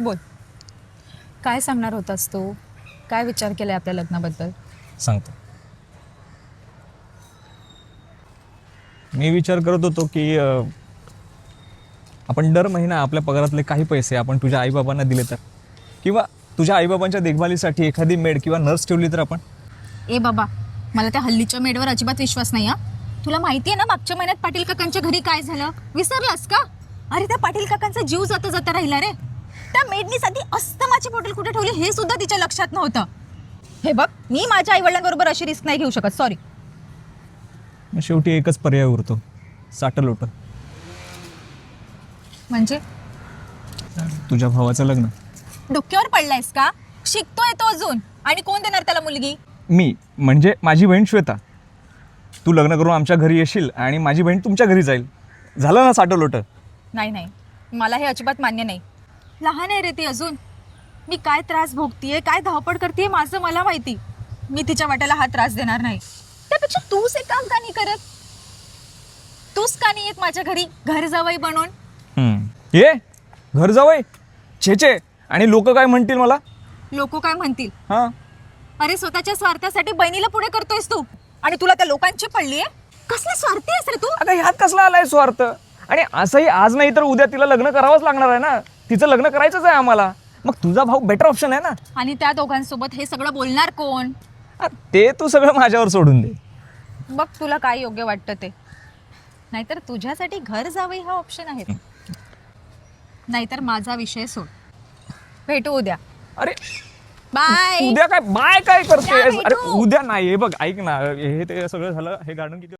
बोल. काय सांगणार होतास तू? काय विचार केलाय आपल्या लग्नाबद्दल? सांगतो. मी विचार करत होतो की अं, आपण दर महिना आपल्या पगारातले काही पैसे आपण तुझ्या आईबाबांना दिले तर? किंवा तुझ्या आईबाबांच्या देखभालीसाठी एखादी मेड किंवा नर्स ठेवली तर आपण? ए बाबा मला त्या हल्लीच्या मेडवर अजिबात विश्वास नाही हा. तुला माहितीये ना मागच्या महिन्यात पाटील काकांच्या घरी काय झालं? विसरलास का? अरे त्या पाटील काकांचा जीव जाता जाता राहिला रे. त्या मेडनी साठी अस्तमाची बॉटल कुठे ठेवली हे सुद्धा तिच्या लक्षात नव्हतं. हे बघ मी माझ्या आई वडिलांबरोबर अशी रिस्क नाही घेऊ शकत सॉरी मग शेवटी एकच पर्याय उरतो. साटल लोट. म्हणजे? तुझ्या भावाचं लग्न. डोक्यावर पडलायस का? शिकतोय तो अजून. आणि कोण देणार त्याला मुलगी? मी म्हणजे माझी बहीण श्वेता. तू लग्न करून आमच्या घरी येशील आणि माझी बहीण तुमच्या घरी जाईल. झालं ना साटं लोट? नाही नाही. मला हे अजिबात मान्य नाही. लहान आहे रे ती अजून. मी काय त्रास भोगतीये काय धावपळ करते माझं मला माहिती. मी तिच्या वाट्याला हा त्रास देणार नाही. त्यापेक्षा तूच एक काम का नाही करत? तूच का नाही येत माझ्या घरी घर जावई बनून ये घर जावय छे छे. आणि लोक काय म्हणतील मला? लोक काय म्हणतील? हां. अरे स्वतःच्या स्वार्थासाठी बहिणीला पुढे करतोयस तू. आणि तुला त्या लोकांची पडली आहे कसले स्वार्थी आहेस रे तू? आता ह्यात कसला आलाय स्वार्थ? आणि असंही आज नाही तर उद्या तिला लग्न करावंच लागणार आहे ना. तिचं लग्न करायचंच आहे आम्हाला. मग तुझा भाऊ बेटर ऑप्शन आहे ना. आणि त्या दोघांसोबत हे सगळं बोलणार कोण? आ, ते तू सगळं माझ्यावर सोडून दे. बघ तुला काय योग्य वाटतं ते. नाहीतर तुझ्यासाठी घर जावं हा ऑप्शन आहे. नाहीतर माझा विषय सोड. भेटू उद्या. अरे बाय उद्या काय बाय काय करते अरे भेटू. उद्या नाही हे बघ ऐक ना हे ते सगळं झालं हे गार्डन किती